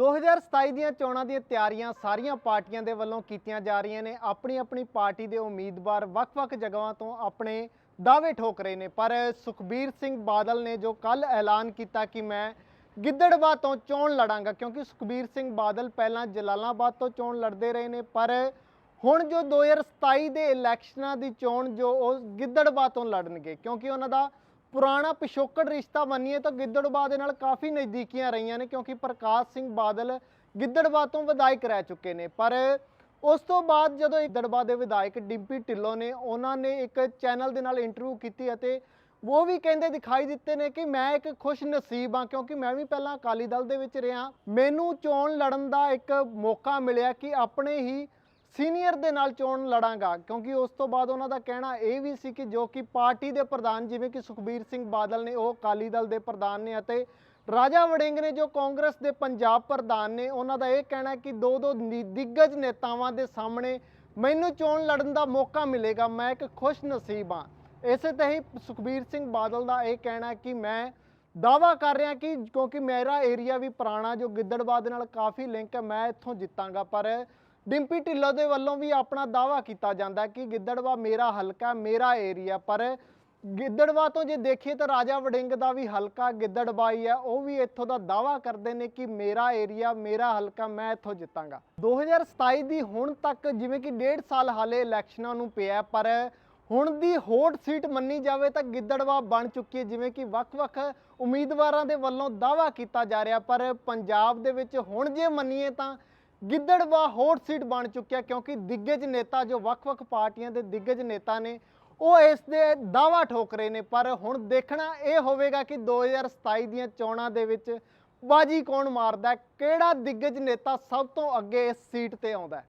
2027 ਦੀਆਂ ਚੋਣਾਂ ਦੀਆਂ ਤਿਆਰੀਆਂ ਸਾਰੀਆਂ ਪਾਰਟੀਆਂ ਦੇ ਵੱਲੋਂ ਕੀਤੀਆਂ ਜਾ ਰਹੀਆਂ ਨੇ। ਆਪਣੀ ਆਪਣੀ ਪਾਰਟੀ ਦੇ ਉਮੀਦਵਾਰ ਵੱਖ-ਵੱਖ ਜਗ੍ਹਾਵਾਂ ਤੋਂ ਆਪਣੇ ਦਾਅਵੇ ਠੋਕ ਰਹੇ ਨੇ। ਪਰ ਸੁਖਬੀਰ ਸਿੰਘ ਬਾਦਲ ਨੇ ਜੋ ਕੱਲ ਐਲਾਨ ਕੀਤਾ ਕਿ ਮੈਂ ਗਿੱਦੜਬਾਹ ਤੋਂ ਚੋਣ ਲੜਾਂਗਾ, ਕਿਉਂਕਿ ਸੁਖਬੀਰ ਸਿੰਘ ਬਾਦਲ ਪਹਿਲਾਂ ਜਲਾਲਾਬਾਦ ਤੋਂ ਚੋਣ ਲੜਦੇ ਰਹੇ ਨੇ, ਪਰ ਹੁਣ ਜੋ 2027 ਦੇ ਇਲੈਕਸ਼ਨਾਂ ਦੀ ਚੋਣ, ਜੋ ਉਹ ਗਿੱਦੜਬਾਹ ਤੋਂ ਲੜਨਗੇ, ਕਿਉਂਕਿ ਉਹਨਾਂ ਦਾ ਪੁਰਾਣਾ ਪਿਛੋਕੜ ਰਿਸ਼ਤਾ ਮੰਨੀਏ ਤਾਂ ਗਿੱਦੜਵਾ ਦੇ ਨਾਲ ਕਾਫੀ ਨਜ਼ਦੀਕੀਆਂ ਰਹੀਆਂ ਨੇ, ਕਿਉਂਕਿ ਪ੍ਰਕਾਸ਼ ਸਿੰਘ ਬਾਦਲ ਗਿੱਦੜਵਾ ਤੋਂ ਵਿਧਾਇਕ ਰਹਿ ਚੁੱਕੇ ਨੇ। ਪਰ ਉਸ ਤੋਂ ਬਾਅਦ ਜਦੋਂ ਗਿੱਦੜਬਾਹ ਦੇ ਵਿਧਾਇਕ ਡਿੰਪੀ ਢਿੱਲੋਂ ਨੇ, ਉਹਨਾਂ ਨੇ ਇੱਕ ਚੈਨਲ ਦੇ ਨਾਲ ਇੰਟਰਵਿਊ ਕੀਤੀ ਅਤੇ ਉਹ ਵੀ ਕਹਿੰਦੇ ਦਿਖਾਈ ਦਿੱਤੇ ਨੇ ਕਿ ਮੈਂ ਇੱਕ ਖੁਸ਼ ਨਸੀਬ ਹਾਂ, ਕਿਉਂਕਿ ਮੈਂ ਵੀ ਪਹਿਲਾਂ ਅਕਾਲੀ ਦਲ ਦੇ ਵਿੱਚ ਰਿਹਾ। ਮੈਨੂੰ ਚੋਣ ਲੜਨ ਦਾ ਇੱਕ ਮੌਕਾ ਮਿਲਿਆ ਕਿ ਆਪਣੇ ਹੀ ਸੀਨੀਅਰ ਦੇ ਨਾਲ ਚੋਣ ਲੜਾਂਗਾ, ਕਿਉਂਕਿ ਉਸ ਤੋਂ ਬਾਅਦ ਉਹਨਾਂ ਦਾ ਕਹਿਣਾ ਇਹ ਵੀ ਸੀ ਕਿ ਜੋ ਕਿ ਪਾਰਟੀ ਦੇ ਪ੍ਰਧਾਨ, ਜਿਵੇਂ ਕਿ ਸੁਖਬੀਰ ਸਿੰਘ ਬਾਦਲ ਨੇ, ਉਹ ਅਕਾਲੀ ਦਲ ਦੇ ਪ੍ਰਧਾਨ ਨੇ ਅਤੇ ਰਾਜਾ ਵੜਿੰਗ ਨੇ, ਜੋ ਕਾਂਗਰਸ ਦੇ ਪੰਜਾਬ ਪ੍ਰਧਾਨ ਨੇ, ਉਹਨਾਂ ਦਾ ਇਹ ਕਹਿਣਾ ਕਿ ਦੋ ਦੋ ਨੀ- ਦਿੱਗਜ ਨੇਤਾਵਾਂ ਦੇ ਸਾਹਮਣੇ ਮੈਨੂੰ ਚੋਣ ਲੜਨ ਦਾ ਮੌਕਾ ਮਿਲੇਗਾ, ਮੈਂ ਇੱਕ ਖੁਸ਼ ਨਸੀਬ ਹਾਂ। ਇਸੇ ਤਰ੍ਹਾਂ ਹੀ ਸੁਖਬੀਰ ਸਿੰਘ ਬਾਦਲ ਦਾ ਇਹ ਕਹਿਣਾ ਕਿ ਮੈਂ ਦਾਵਾ ਕਰ ਰਿਹਾ ਕਿ ਕਿਉਂਕਿ ਮੇਰਾ ਏਰੀਆ ਵੀ ਪੁਰਾਣਾ, ਜੋ ਗਿੱਦੜਬਾਹ ਨਾਲ ਕਾਫੀ ਲਿੰਕ ਹੈ, ਮੈਂ ਇੱਥੋਂ ਜਿੱਤਾਂਗਾ, ਪਰ ਡਿੰਪੀ ਢਿੱਲੋਂ ਦੇ ਵੱਲੋਂ ਵੀ ਆਪਣਾ ਦਾਵਾ ਕੀਤਾ ਜਾਂਦਾ ਕਿ ਗਿੱਦੜਵਾ ਮੇਰਾ ਹਲਕਾ, ਮੇਰਾ ਏਰੀਆ, ਪਰ ਗਿੱਦੜਵਾ ਤੋਂ ਜੇ ਦੇਖੀਏ ਤਾਂ ਰਾਜਾ ਵੜਿੰਗ ਦਾ ਵੀ ਹਲਕਾ ਗਿੱਦੜਬਾਹ ਹੀ ਹੈ। ਉਹ ਵੀ ਇੱਥੋਂ ਦਾ ਦਾਵਾ ਕਰਦੇ ਨੇ ਕਿ ਮੇਰਾ ਏਰੀਆ, ਮੇਰਾ ਹਲਕਾ, ਮੈਂ ਇੱਥੋਂ ਜਿੱਤਾਂਗਾ। 2027 ਦੀ ਹੁਣ ਤੱਕ ਜਿਵੇਂ ਕਿ ਡੇਢ ਸਾਲ ਹਾਲੇ ਇਲੈਕਸ਼ਨਾਂ ਨੂੰ ਪਿਆ ਪਰ ਹੁਣ ਦੀ ਹੋਟ ਸੀਟ ਮੰਨੀ ਜਾਵੇ ਤਾਂ ਗਿੱਦੜਵਾ ਬਣ ਚੁੱਕੀ ਹੈ, ਜਿਵੇਂ ਕਿ ਵੱਖ-ਵੱਖ ਉਮੀਦਵਾਰਾਂ ਦੇ ਵੱਲੋਂ ਦਾਵਾ ਕੀਤਾ ਜਾ ਰਿਹਾ। ਪਰ ਪੰਜਾਬ ਦੇ ਵਿੱਚ ਹੁਣ ਜੇ ਮੰਨੀਏ ਤਾਂ ਗਿੱਦੜਬਾਹ ਹੋਟ ਸੀਟ ਬਣ ਚੁੱਕਿਆ ਕਿਉਂਕਿ ਦਿੱਗਜ ਨੇਤਾ ਜੋ ਵੱਖ-ਵੱਖ ਪਾਰਟੀਆਂ ਦੇ ਦਿੱਗਜ ਨੇਤਾ ਨੇ, ਉਹ ਇਸ ਦੇ ਦਾਵਾ ਠੋਕ ਰਹੇ ਨੇ। ਪਰ ਹੁਣ ਦੇਖਣਾ ਇਹ ਹੋਵੇਗਾ ਕਿ 2027 ਦੀਆਂ ਚੋਣਾਂ ਦੇ ਵਿੱਚ ਬਾਜੀ ਕੌਣ ਮਾਰਦਾ ਕਿਹੜਾ ਦਿੱਗਜ ਨੇਤਾ ਸਭ ਤੋਂ ਅੱਗੇ ਇਸ ਸੀਟ ਤੇ ਆਉਂਦਾ